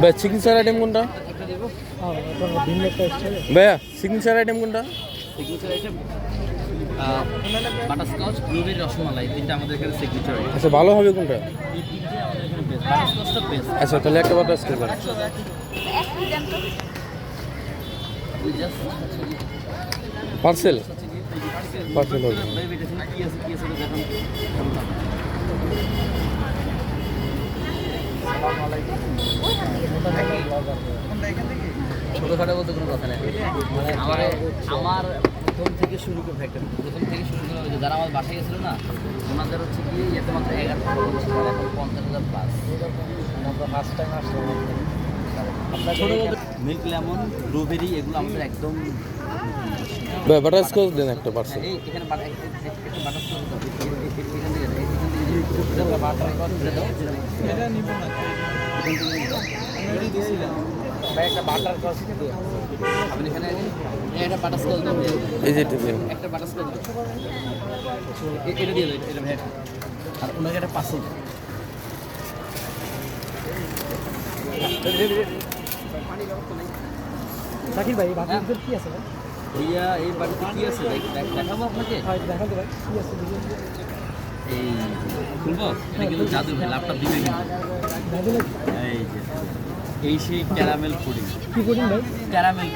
ভাইয়া signature item কোনটা? ভাইয়া সিগনেচার আইটেম কোনটা? Signature item butterscotch blueberry rasmalai তিনটা আমাদের এখানে সিগনেচার আচ্ছা ভালো হবে কোনটা? আচ্ছা তাহলে একটা বাটার স্কচ করেন We পার্সেল হবে। Baby, এটা কি আছে কি আছে এটা দেখান ছোটোখাটো বলতে কোনো কথা নেই মানে আমার আমার প্রথম থেকে শুরু করে একটা প্রথম থেকে শুরু করে যারা আমার বাসায় গেছিল না ওনাদের হচ্ছে কি এতে মাত্র এগারো এখন পঞ্চাশ হাজার প্লাস ফার্স্ট টাইম আসলাম ছোটো মিল্ক লেমন ব্লুবেরি এগুলো আমাদের একদম বাটার স্কচ দেন একটা পার্সেল এই এখানে বাটার স্কচ দাও এখান থেকে বাটার স্কচ দাও এটা নিব না ভাই একটা বাটার কস দিয়ে আপনি এখানে একটা বাটার স্কচ দাও এই যে একটা বাটার স্কচ এটা দিয়ে দাও এটা ভেট আর ওনাকে একটা পার্সেল দাও ভাই বাটার কি আছে? ভাই ভাইয়া এই বাড়িতে কি আছে? দেখ- দেখ- দেখাবো আপনাকে। হয় দেখাতে ভাই কি আছে? এই খুলবো? এটা কিন্তু জাদু ভাই ল্যাপটপ দিবে কিন্তু এই যে এই সেই ক্যারামেল পুডিং কি পুডিং ভাই? ক্যারামেল